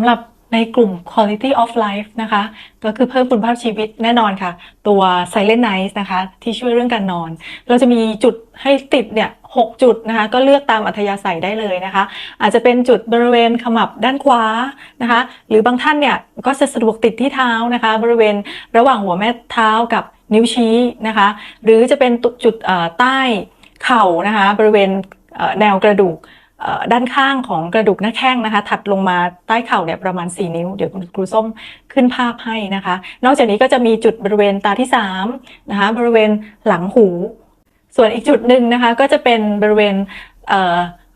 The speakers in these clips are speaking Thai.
ำหรับในกลุ่ม quality of life นะคะ ก็คือเพิ่มคุณภาพชีวิตแน่นอนค่ะ ตัว silent night นะคะ ที่ช่วยเรื่องการนอน เราจะมีจุดให้ติดเนี่ยหกจุดนะคะ ก็เลือกตามอัธยาศัยได้เลยนะคะ อาจจะเป็นจุดบริเวณขมับด้านขวานะคะ หรือบางท่านเนี่ยก็จะสะดวกติดที่เท้านะคะ บริเวณระหว่างหัวแม่เท้ากับนิ้วชี้นะคะ หรือจะเป็นจุดใต้เข่านะคะ บริเวณแนวกระดูก ด้านข้างของกระดูกหน้าแข้งนะคะ ถัดลงมาใต้เข่าเนี่ยประมาณ 4 นิ้ว เดี๋ยวคุณครูส้มขึ้นภาพให้นะคะ นอกจากนี้ก็จะมีจุดบริเวณตาที่3นะคะบริเวณหลังหู ส่วนอีกจุดหนึ่งนะคะก็จะเป็นบริเวณ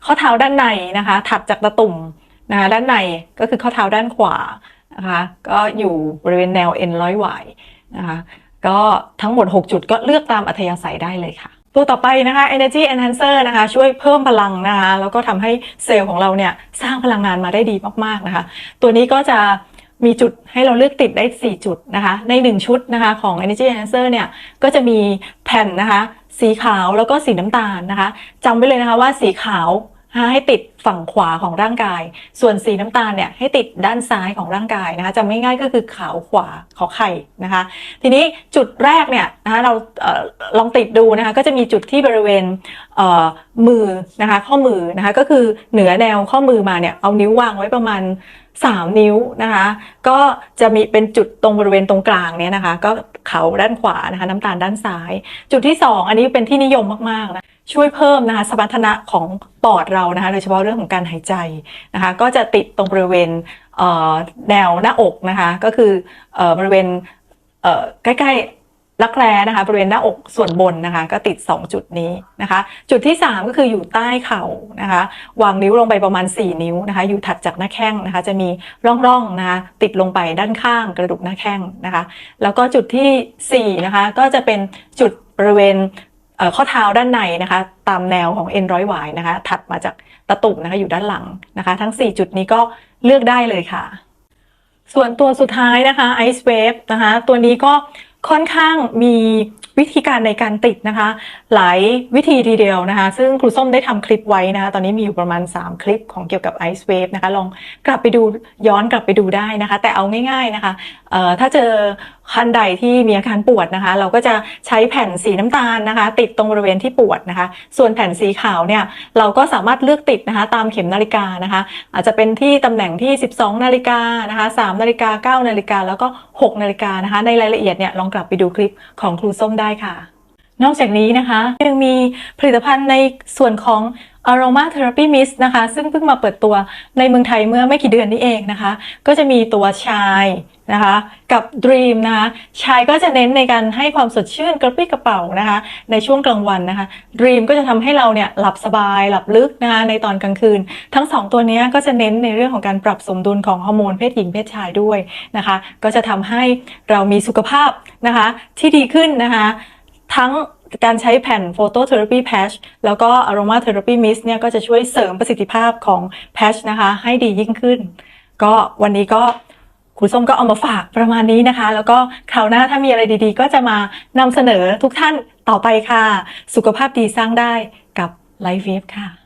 เข้อเท้าด้านในนะคะ ถัดจากตะตุ่มนะคะด้านในก็คือข้อเท้าด้านขวานะคะก็อยู่บริเวณแนวเอ็นร้อยหวายนะคะก็ทั้งหมด 6 จุดก็เลือกตามอัธยาศัยได้เลยค่ะ ตัวต่อไปนะคะ energy enhancer นะคะ ช่วยเพิ่มพลังนะคะ แล้วก็ทำให้เซลล์ของเราเนี่ยสร้างพลังงานมาได้ดีมากๆนะคะ ตัวนี้ก็จะมีจุดให้เราเลือกติดได้ 4 จุดนะคะ ใน 1 ชุดนะคะของ energy enhancer เนี่ย ก็จะมีแผ่นนะคะ สีขาวแล้วก็สีน้ำตาลนะคะจำไว้เลยนะคะว่าสีขาว ให้ติดฝั่งขวาของร่างกาย ส่วนสีน้ำตาลเนี่ยให้ติดด้านซ้ายของร่างกายนะคะจำง่ายๆก็คือขาวขวาขอไข่นะคะ ทีนี้จุดแรกเนี่ยนะคะเราเออลองติดดูนะคะก็จะมีจุดที่บริเวณเมือนะคะข้อมือนะคะก็คือเหนือแนวข้อมือมาเนี่ยเอานิ้ววางไว้ประมาณ3 นิ้วนะคะ ก็จะมีเป็นจุดตรงบริเวณตรงกลางเนี่ยนะคะ ก็เขาด้านขวานะคะ น้ำตาลด้านซ้าย จุดที่ 2 อันนี้เป็นที่นิยมมากๆนะช่วยเพิ่มนะคะสมรรถนะของปอดเรานะคะ โดยเฉพาะเรื่องของการหายใจนะคะ ก็จะติดตรงบริเวณเอ่อแนวหน้าอกนะคะ ก็คือเอ่อบริเวณเอ่อใกล้ๆ รักแร้นะคะ บริเวณหน้าอกส่วนบนนะคะ ก็ติด 2 จุดนี้นะคะ จุดที่ 3 ก็คืออยู่ใต้เข่านะคะ วางนิ้วลงไปประมาณ 4 นิ้วนะคะ อยู่ถัดจากหน้าแข้งนะคะ จะมีร่องๆนะคะติดลงไปด้านข้างกระดูกหน้าแข้งนะคะ แล้วก็จุดทีสี่4นะคะก็จะเป็นจุดบริเวณเข้อเท้าด้านในนะคะ ตามแนวของเอ็นร้อยหวายนะคะ ถัดมาจากตะตุ่มนะคะอยู่ด้านหลังนะคะ ทั้ง 4 จุดนี้ก็เลือกได้เลยค่ะ ส่วนตัวสุดท้ายนะคะ Ice Wave นะคะ ตัวนี้ก็ ค่อนข้างมีวิธีการในการติดนะคะ หลายวิธีทีเดียวนะคะ ซึ่งครูส้มได้ทำคลิปไว้นะคะ ตอนนี้มีอยู่ประมาณ 3 คลิปของเกี่ยวกับ Ice Wave นะคะ ลองกลับไปดูย้อนกลับไปดูได้นะคะ แต่เอาง่ายๆนะคะถ้าเจอ คันใดที่มีอาการปวดนะคะ เราก็จะใช้แผ่นสีน้ำตาลนะคะ ติดตรงบริเวณที่ปวดนะคะ ส่วนแผ่นสีขาวเนี่ยเราก็สามารถเลือกติดนะคะ ตามเข็มนาฬิกานะคะ อาจจะเป็นที่ตำแหน่งที่ 12 นาฬิกานะคะ3นาฬิกา9นาฬิกาแล้วก็ 6 นาฬิกานะคะ ในรายละเอียดเนี่ยลองกลับไปดูคลิปของครูส้มได้ค่ะ นอกจากนี้นะคะยังมีผลิตภัณฑ์ในส่วนของ Aroma Therapy Mist นะคะ ซึ่งเพิ่งมาเปิดตัวในเมืองไทยเมื่อไม่กี่เดือนนี้เองนะคะ ก็จะมีตัวชายนะคะ กับ Dream นะคะชายก็จะเน้นในการให้ความสดชื่นกระปรี้กระเป๋านะคะ ในช่วงกลางวันนะคะ Dream ก็จะทำให้เราเนี่ยหลับสบายหลับลึกนะคะในตอนกลางคืน ทั้งสองตัวนี้ก็จะเน้นในเรื่องของการปรับสมดุลของฮอร์โมนเพศหญิงเพศชายด้วยนะคะ ก็จะทำให้เรามีสุขภาพนะคะที่ดีขึ้นนะคะ ทั้งการใช้แผ่น Phototherapy Patch แล้วก็ Aroma Therapy Mist เนี่ยก็จะช่วยเสริมประสิทธิภาพของ Patch นะคะ ให้ดียิ่งขึ้น ก็วันนี้ก็ครูส้มก็เอามาฝากประมาณนี้นะคะ แล้วก็คราวหน้าถ้ามีอะไรดีๆ ก็จะมานำเสนอทุกท่านต่อไปค่ะ สุขภาพดีสร้างได้กับ Life Wave ค่ะ